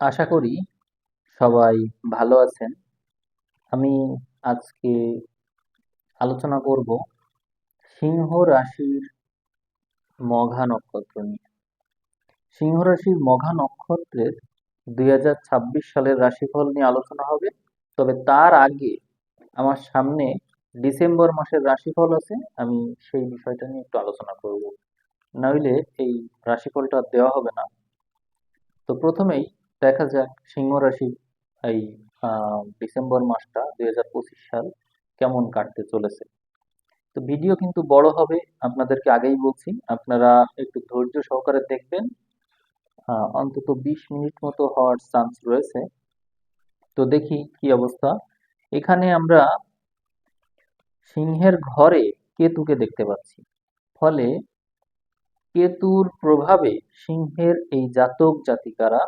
আশা করি সবাই ভালো আছেন। আমি আজকে আলোচনা করব সিংহ রাশির মঘা নক্ষত্র নিয়ে। সিংহ রাশির মঘা নক্ষত্রের দুই হাজার ছাব্বিশ সালের রাশিফল নিয়ে আলোচনা হবে। তবে তার আগে আমার সামনে ডিসেম্বর মাসের রাশিফল আছে, আমি সেই বিষয়টা নিয়ে একটু আলোচনা করব। নইলে এই রাশিফলটা দেওয়া হবে না। তো প্রথমেই দেখা যাক সিংহ রাশি এই ডিসেম্বর মাসটা দুই হাজার পঁচিশ সাল কেমন কাটতে চলেছে। তো ভিডিও কিন্তু বড় হবে, আপনাদেরকে আগেই বলছি, আপনারা একটু ধৈর্য সহকারে দেখবেন। অন্তত বিশ মিনিট মতো হওয়ার চান্স রয়েছে। তো দেখি কি অবস্থা। এখানে আমরা সিংহের ঘরে কেতুকে দেখতে পাচ্ছি। ফলে কেতুর প্রভাবে সিংহের এই জাতক জাতিকারা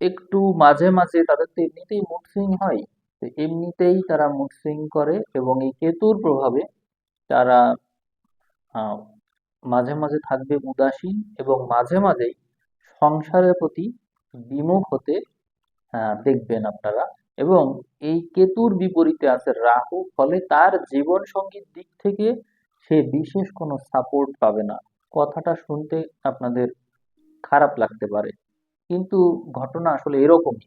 একটু মাঝে মাঝে তাদের তো এমনিতেই মুড সুইং হয়, তো এমনিতেই তারা মুড সুইং করে এবং এই কেতুর প্রভাবে তারা মাঝে মাঝে থাকবে উদাসীন এবং মাঝে মাঝেই সংসারের প্রতি বিমুখ হতে দেখবেন আপনারা এবং এই কেতুর বিপরীতে আছে রাহু, ফলে তার জীবন সঙ্গীর দিক থেকে সে বিশেষ কোনো সাপোর্ট পাবে না। কথাটা শুনতে আপনাদের খারাপ লাগতে পারে। কিন্তু ঘটনা আসলে এরকমই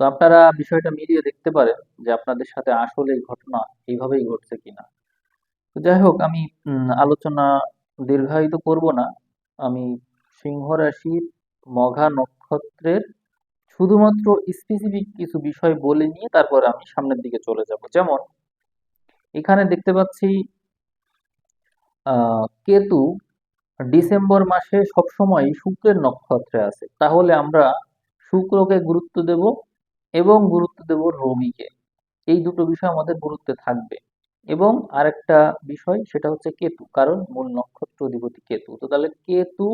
তো আপনারা বিষয়টা মিলিয়ে দেখতে পারেন যে আপনাদের সাথে আসলে ঘটনা এইভাবেই ঘটছে কিনা। তো যাই হোক, আমি আলোচনা দীর্ঘায়িত করব না। আমি সিংহ রাশির মঘা নক্ষত্রের শুধুমাত্র স্পেসিফিক কিছু বিষয় বলে নিয়ে তারপর আমি সামনের দিকে চলে যাব। যেমন, এখানে দেখতে পাচ্ছি কেতু ডিসেম্বর মাসে সবসময় শুক্রের নক্ষত্রে আছে। তাহলে আমরা শুক্রকে গুরুত্ব দেব এবং গুরুত্ব দেব রবিকে। এই দুটো বিষয় আমাদের গুরুত্বে থাকবে। এবং আরেকটা বিষয়, সেটা হচ্ছে কেতু, কারণ মূল নক্ষত্র অধিপতি কেতু। তো তাহলে কেতু,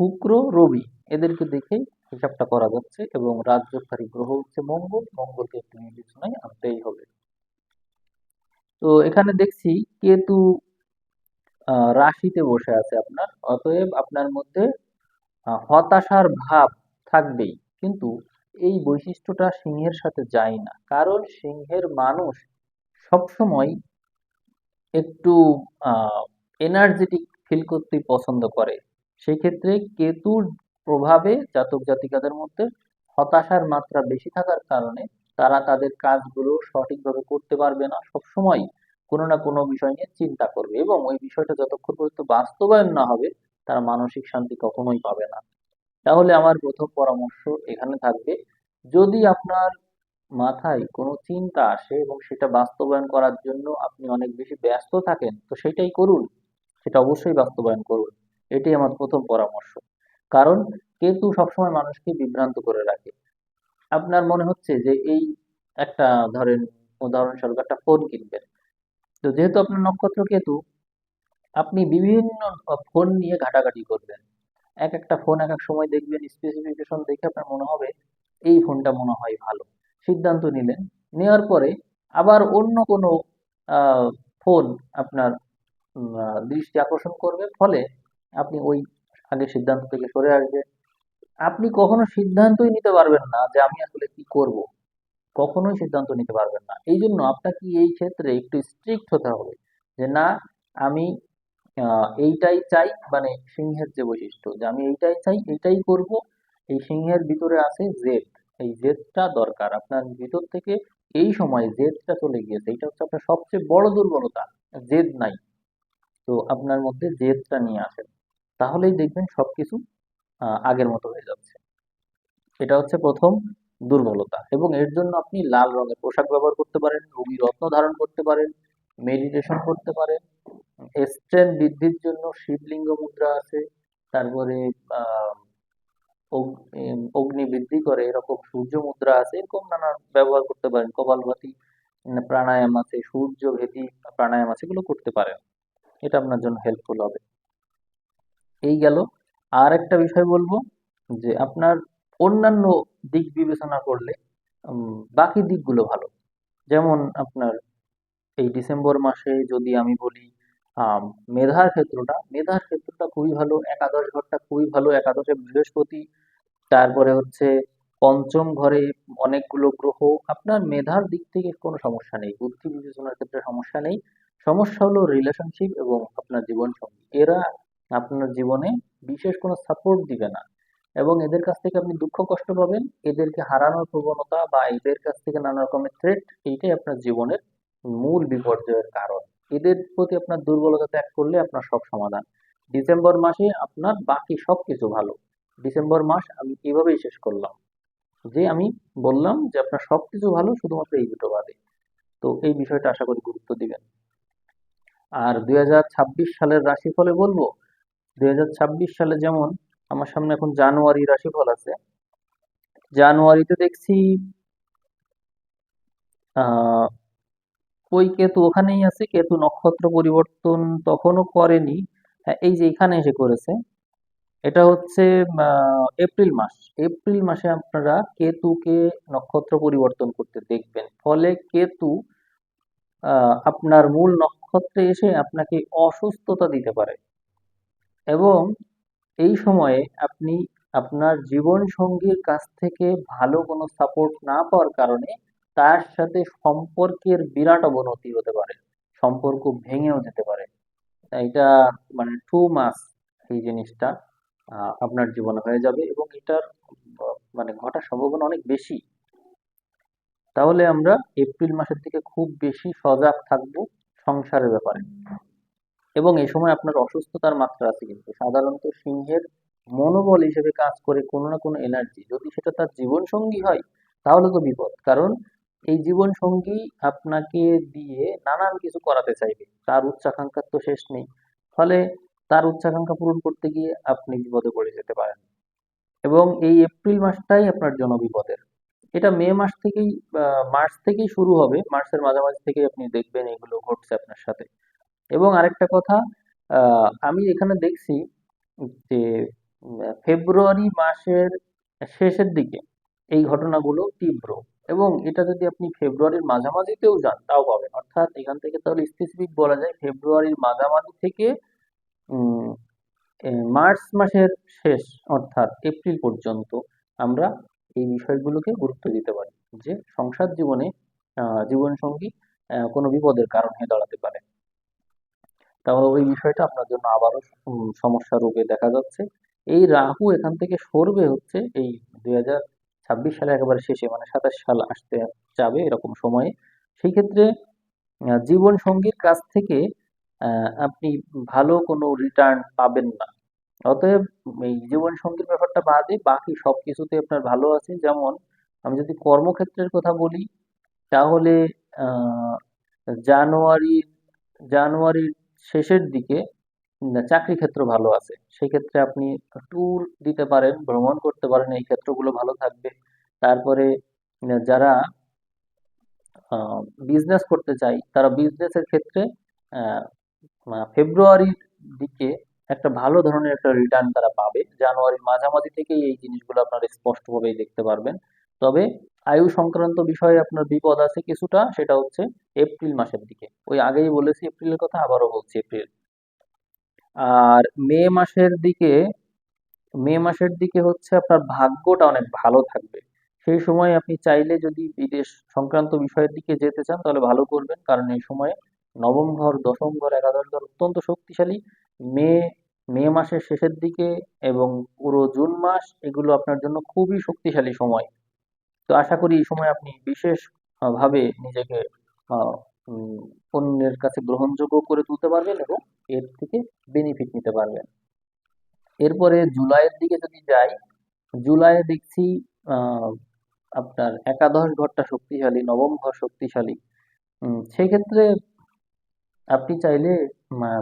শুক্র, রবি, এদেরকে দেখেই হিসাবটা করা যাচ্ছে এবং রাজ্যকারী গ্রহ হচ্ছে মঙ্গল। মঙ্গলকে একটু বিবেচনায় আনতেই হবে। তো এখানে দেখছি কেতু রাশিতে বসে আছে আপনার। অতএব আপনার মধ্যে হতাশার ভাব থাকবেই। কিন্তু এই বৈশিষ্ট্যটা সিংহের সাথে যায় না। কারণ সিংহের মানুষ সবসময় একটু এনার্জেটিক ফিল করতেই পছন্দ করে। সেই ক্ষেত্রে কেতুর প্রভাবে জাতক জাতিকাদের মধ্যে হতাশার মাত্রা বেশি থাকার কারণে তারা তাদের কাজগুলো সঠিকভাবে করতে পারবে না। সবসময় কোনো না কোনো বিষয় নিয়ে চিন্তা করবে এবং ওই বিষয়টা যতক্ষণ পর্যন্ত বাস্তবায়ন না হবে, তারা মানসিক শান্তি কখনোই পাবে না। তাহলে আমার প্রথম পরামর্শ এখানে থাকবে, যদি আপনার মাথায় কোনো চিন্তা আসে এবং সেটা বাস্তবায়ন করার জন্য আপনি অনেক বেশি ব্যস্ত থাকেন, তো সেটাই করুন। সেটা অবশ্যই বাস্তবায়ন করুন। এটাই আমার প্রথম পরামর্শ। কারণ কেতু সবসময় মানুষকে বিভ্রান্ত করে রাখে। আপনার মনে হচ্ছে যে এই একটা ধরেন, উদাহরণস্বরূপ একটা ফোন কিনবেন। তো যেহেতু আপনার নক্ষত্র কেতু, আপনি বিভিন্ন ফোন নিয়ে ঘাটাঘাটি করবেন। এক একটা ফোন এক এক সময় দেখবেন স্পেসিফিকেশন দেখে আপনার মনে হবে এই ফোনটা মনে হয় ভালো। সিদ্ধান্ত নিলেন। নেওয়ার পরে আবার অন্য কোনো ফোন আপনার দৃষ্টি আকর্ষণ করবে, ফলে আপনি ওই আগের সিদ্ধান্ত থেকে সরে আসবেন। আপনি কখনো সিদ্ধান্তই নিতে পারবেন না যে আমি আসলে কি করব। কখনোই সিদ্ধান্ত নিতে পারবেন না। এই জন্য আপনাকে এই ক্ষেত্রে একটু স্ট্রিক্ট হতে হবে যে, না, আমি এইটাই চাই। মানে সিংহের যে বৈশিষ্ট্য, যে আমি এইটাই চাই, এইটাই করব। এই সিংহের ভিতরে আছে জেদ এই জেদটা দরকার। আপনার ভিতর থেকে এই সময় জেদটা চলে গিয়েছে। এটা হচ্ছে আপনার সবচেয়ে বড় দুর্বলতা। জেদ নাই। তো আপনার মধ্যে জেদটা নিয়ে আসেন। তাহলেই দেখবেন সবকিছু আগের মতো হয়ে যাচ্ছে। এটা হচ্ছে প্রথম। দুর্বলতা এবং এর জন্য আপনি লাল রঙের পোশাক ব্যবহার করতে পারেন রুবি রত্ন ধারণ করতে পারেন মেডিটেশন করতে পারেন। স্ট্রেন বৃদ্ধির জন্য শিবলিঙ্গ মুদ্রা আছে, তারপরে অগ্নি বৃদ্ধি করে, এরকম সূর্য মুদ্রা আছে, এরকম নানা ব্যবহার করতে পারেন। কপালভাতি প্রাণায়াম আছে, সূর্য ভেদি প্রাণায়াম আছে, এগুলো করতে পারেন। এটা আপনার জন্য হেল্পফুল হবে। এই গেল। আর একটা বিষয় বলব যে আপনার অন্যান্য দিক বিবেচনা করলে বাকি দিকগুলো ভালো। যেমন আপনার এই ডিসেম্বর মাসে যদি আমি বলি মেধার ক্ষেত্রটা মেধার ক্ষেত্রটা খুবই ভালো, একাদশ ঘরটা খুবই ভালো, একাদশে বৃহস্পতি, তারপরে হচ্ছে পঞ্চম ঘরে অনেকগুলো গ্রহ। আপনার মেধার দিক থেকে কোনো সমস্যা নেই, বুদ্ধি বিবেচনার ক্ষেত্রে সমস্যা নেই। সমস্যা হলো রিলেশনশিপ এবং আপনার জীবন সঙ্গী এরা আপনার জীবনে বিশেষ কোনো সাপোর্ট দিবে না। এবং এদের কাছ থেকে আপনি দুঃখ কষ্ট পাবেন। এদেরকে হারানোর প্রবণতা বা এদের কাছ থেকে নানা রকমের থ্রেট এইটাই আপনার জীবনের মূল বিপর্যয়ের কারণ। এদের প্রতি আপনার দুর্বলতা ত্যাগ করলে আপনার সব সমাধান। ডিসেম্বর মাসে আপনার বাকি সব কিছু ভালো। ডিসেম্বর মাস আমি এভাবেই শেষ করলাম। যে আমি বললাম যে আপনার সবকিছু ভালো, শুধুমাত্র এই দুটো বাদে। তো এই বিষয়টা আশা করি গুরুত্ব দিবেন। আর দুই হাজার ছাব্বিশ সালের রাশিফলে বলব, দুই হাজার ছাব্বিশ সালে যেমন আমার সামনে এখন জানুয়ারি রাশিফল আছে। জানুয়ারিতে দেখছি ওই কেতু ওখানেই আছে, কেতু নক্ষত্র পরিবর্তন তখনও করেনি। হ্যাঁ এই যে এখানে এসে করেছে, এটা হচ্ছে এপ্রিল মাস। এপ্রিল মাসে আপনারা কেতুকে নক্ষত্র পরিবর্তন করতে দেখবেন। ফলে কেতু আপনার মূল নক্ষত্রে এসে আপনাকে অসুস্থতা দিতে পারে। এবং এই সময়ে আপনি আপনার জীবন সঙ্গীর কাছ থেকে ভালো কোনো সাপোর্ট না পাওয়ার কারণে তার সাথে সম্পর্কের বিরাট অবনতি হতে পারে, সম্পর্ক ভেঙেও যেতে পারে। এটা মানে টু মাস এই জিনিসটা আপনার জীবনে হয়ে যাবে এবং এটার মানে ঘটার সম্ভাবনা অনেক বেশি। তাহলে আমরা এপ্রিল মাসের দিকে খুব বেশি সজাগ থাকব সংসারের ব্যাপারে। এবং এই সময় আপনার অসুস্থতার মাত্রা আছে কিন্তু। সাধারণত সিংহের মনোবল হিসেবে কাজ করে কোনো না কোনো এনার্জি যদি সেটা তার জীবন সঙ্গী হয়, তাহলে তো বিপদ। কারণ এই জীবন সঙ্গী আপনাকে দিয়ে নানান কিছু করাতে চাইবে। তার উচ্চাকাঙ্ক্ষার তো শেষ নেই। ফলে তার উচ্চাকাঙ্ক্ষা পূরণ করতে গিয়ে আপনি বিপদে পড়ে যেতে পারেন। এবং এই এপ্রিল মাসটাই আপনার জন্য বিপদের। এটা মে মাস থেকেই মার্চ থেকেই শুরু হবে। মার্চের মাঝামাঝি থেকে আপনি দেখবেন এগুলো ঘটছে আপনার সাথে। এবং আরেকটা কথা আমি এখানে দেখছি যে, ফেব্রুয়ারি মাসের শেষের দিকে এই ঘটনাগুলো তীব্র এবং এটা যদি আপনি ফেব্রুয়ারির মাঝামাঝিতেও যান, তাও পাবেন। অর্থাৎ এখান থেকে তাহলে স্পেসিফিক বলা যায় ফেব্রুয়ারির মাঝামাঝি থেকে মার্চ মাসের শেষ অর্থাৎ এপ্রিল পর্যন্ত আমরা এই বিষয়গুলোকে গুরুত্ব দিতে পারি যে সংসার জীবনে জীবনসঙ্গী কোনো বিপদের কারণ হয়ে দাঁড়াতে পারে। তাহলে ওই বিষয়টা আপনার জন্য আবারও সমস্যা রূপে দেখা যাচ্ছে। এই রাহু এখান থেকে সরবে হচ্ছে এই দুই হাজার ছাব্বিশ সালে একেবারে শেষে মানে সাতাশ সাল আসতে যাবে এরকম সময়ে। সেই ক্ষেত্রে জীবন সঙ্গীর কাছ থেকে আপনি ভালো কোনো রিটার্ন পাবেন না। অতএব এই জীবন সঙ্গীর ব্যাপারটা বাদে বাকি সব কিছুতে আপনার ভালো আছে। যেমন, আমি যদি কর্মক্ষেত্রের কথা বলি, তাহলে জানুয়ারি জানুয়ারির শেষের দিকে চাকরি ক্ষেত্র ভালো আছে। সেক্ষেত্রে আপনি ট্যুর দিতে পারেন, ভ্রমণ করতে পারেন, এই ক্ষেত্রগুলো ভালো থাকবে। তারপরে যারা বিজনেস করতে চাই তারা বিজনেসের ক্ষেত্রে ফেব্রুয়ারির দিকে একটা ভালো ধরনের একটা রিটার্ন তারা পাবে। জানুয়ারির মাঝামাঝি থেকেই এই জিনিসগুলো আপনারা স্পষ্টভাবেই দেখতে পারবেন। তবে আয়ু সংক্রান্ত বিষয়ে আপনার বিপদ আছে কিছুটা, সেটা হচ্ছে এপ্রিল মাসের দিকে। ওই আগেই বলেছি, এপ্রিলের কথা আবারও বলছি, এপ্রিল। আর মে মাসের দিকে, মে মাসের দিকে হচ্ছে আপনার ভাগ্যটা অনেক ভালো থাকবে। সেই সময় আপনি চাইলে যদি বিদেশ সংক্রান্ত বিষয়ের দিকে যেতে চান, তাহলে ভালো করবেন। কারণ এই সময়ে নবম ঘর, দশম ঘর, একাদশ ঘর অত্যন্ত শক্তিশালী। মে মে মাসের শেষের দিকে এবং পুরো জুন মাস, এগুলো আপনার জন্য খুবই শক্তিশালী সময়। তো আশা করি এই সময় আপনি বিশেষ আহ, ভাবে নিজেকে অন্যের কাছে গ্রহণযোগ্য করে তুলতে পারবেন এবং এর থেকে বেনিফিট নিতে পারবেন। এরপরে জুলাইয়ের দিকে যদি যাই জুলাইয়ে দেখছি আপনার একাদশ ঘরটা শক্তিশালী নবম ঘর শক্তিশালী। উম, সেই ক্ষেত্রে আপনি চাইলে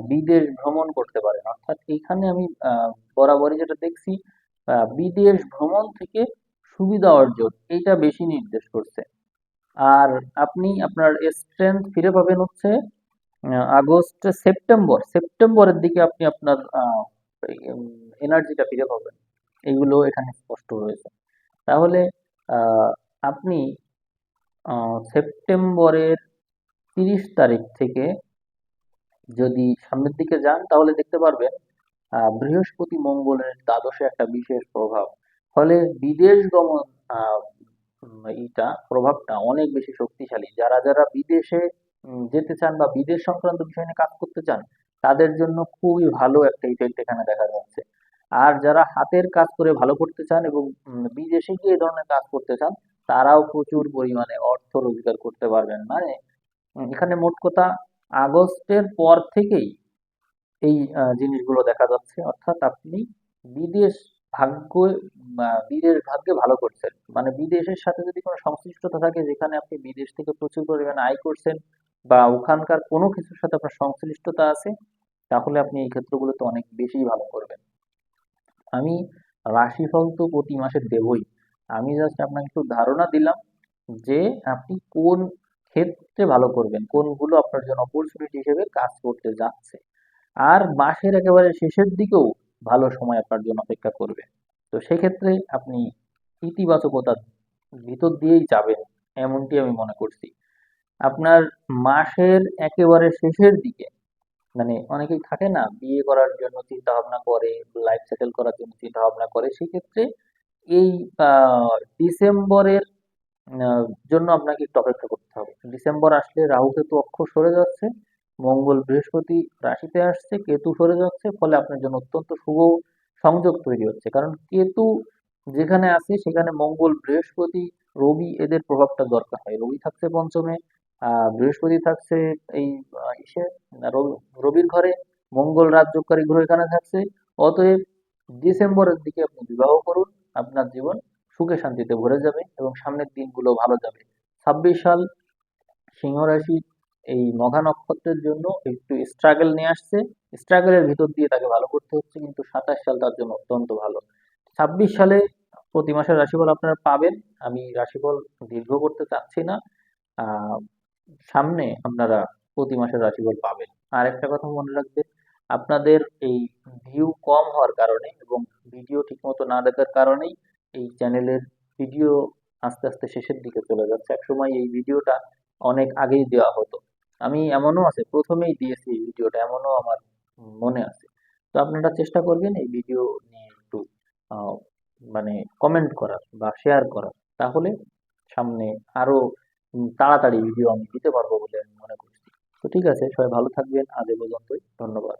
বিদেশ ভ্রমণ করতে পারেন। অর্থাৎ এখানে আমি বরাবরই যেটা দেখছি বিদেশ ভ্রমণ থেকে সুবিধা অর্জন, এইটা বেশি নির্দেশ করছে। আর আপনি আপনার স্ট্রেংথ ফিরে পাবেন হচ্ছে আগস্ট, সেপ্টেম্বর। সেপ্টেম্বরের দিকে আপনি আপনার এনার্জিটা ফিরে পাবেন। এগুলো এখানে স্পষ্ট রয়েছে। তাহলে আপনি সেপ্টেম্বরের তিরিশ তারিখ থেকে যদি সামনের দিকে যান, তাহলে দেখতে পারবেন বৃহস্পতি মঙ্গলের দ্বাদশে একটা বিশেষ প্রভাব। ফলে বিদেশ গমন এইটা প্রভাবটা অনেক বেশি শক্তিশালী। যারা যারা বিদেশে যেতে চান বা বিদেশ সংক্রান্ত বিষয় নিয়ে কাজ করতে চান, তাদের জন্য খুবই ভালো একটা ইফেক্ট এখানে দেখা যাচ্ছে। আর যারা হাতের কাজ করে ভালো করতে চান এবং বিদেশে গিয়ে ধরনের কাজ করতে চান, তারাও প্রচুর পরিমাণে অর্থ রোজগার করতে পারবেন। মানে এখানে মোট কথা আগস্টের পর থেকেই এই জিনিসগুলো দেখা যাচ্ছে। অর্থাৎ আপনি বিদেশ ভাগ্য বিদেশ ভাগ্যে ভালো করছেন। মানে বিদেশের সাথে যদি কোনো সংশ্লিষ্টতা থাকে, যেখানে আপনি বিদেশ থেকে প্রচুর পরিমাণে আয় করছেন বা ওখানকার কোনো কিছুর সাথে আপনার সংশ্লিষ্টতা আছে, তাহলে আপনি এই ক্ষেত্রগুলোতে অনেক বেশি ভালো করবেন। আমি রাশিফল তো প্রতি মাসে দেবই। আমি জাস্ট আপনাকে একটু ধারণা দিলাম যে আপনি কোন ক্ষেত্রে ভালো করবেন, কোনগুলো আপনার জন্য অপরচুনিটি হিসেবে কাজ করতে যাচ্ছে। আর মাসের একেবারে শেষের দিকেও ভালো সময় আপনার জন্য অপেক্ষা করবে। তো সেক্ষেত্রে আপনি ইতিবাচকতার ভিতর দিয়েই যাবেন, এমনটি আমি মনে করছি। আপনার মাসের একেবারে শেষের দিকে মানে অনেকেই থাকে না, বিয়ে করার জন্য চিন্তা ভাবনা করে লাইফ সেটেল করার জন্য চিন্তা ভাবনা করে, সেক্ষেত্রে এই ডিসেম্বরের জন্য আপনাকে একটু অপেক্ষা করতে হবে। ডিসেম্বর আসলে রাহু কেতু অক্ষ সরে যাচ্ছে। মঙ্গল বৃহস্পতি রাশিতে আসছে, কেতু সরে যাচ্ছে, ফলে আপনার জন্য অত্যন্ত শুভ সংযোগ তৈরি হচ্ছে। কারণ কেতু যেখানে আছে, সেখানে মঙ্গল বৃহস্পতি, রবি এদের প্রভাবটা দরকার হয়। রবি থাকছে পঞ্চমে বৃহস্পতি থাকছে এই ইসে, রবি- রবির ঘরে, মঙ্গল রাজযোগকারী গ্রহ এখানে থাকছে। অতএব ডিসেম্বরের দিকে আপনি বিবাহ করুন, আপনার জীবন সুখে শান্তিতে ভরে যাবে এবং সামনের দিনগুলো ভালো যাবে। ছাব্বিশ সাল সিংহ রাশি এই মঘা নক্ষত্রের জন্য একটু স্ট্রাগল নিয়ে আসছে। স্ট্রাগলের ভিতর দিয়ে তাকে ভালো করতে হচ্ছে, কিন্তু সাতাশ সাল তার জন্য অত্যন্ত ভালো। ছাব্বিশ সালে প্রতি মাসের রাশিফল আপনারা পাবেন। আমি রাশিফল দীর্ঘ করতে চাচ্ছি না। সামনে আপনারা প্রতি মাসের রাশিফল পাবেন। আর একটা কথা মনে রাখবেন, আপনাদের এই ভিউ কম হওয়ার কারণে এবং ভিডিও ঠিকমতো না দেখার কারণেই এই চ্যানেলের ভিডিও আস্তে আস্তে শেষের দিকে চলে যাচ্ছে। একসময় এই ভিডিওটা অনেক আগেই দেওয়া হতো। আমি এমনও আছে, প্রথমেই দিয়েছি এই ভিডিওটা, এমনও আমার মনে আছে। তো আপনারা চেষ্টা করবেন এই ভিডিও নিয়ে একটু মানে কমেন্ট করার বা শেয়ার করার। তাহলে সামনে আরও তাড়াতাড়ি ভিডিও আমি দিতে পারব বলে আমি মনে করছি। তো ঠিক আছে, সবাই ভালো থাকবেন, আজ এ পর্যন্তই, ধন্যবাদ।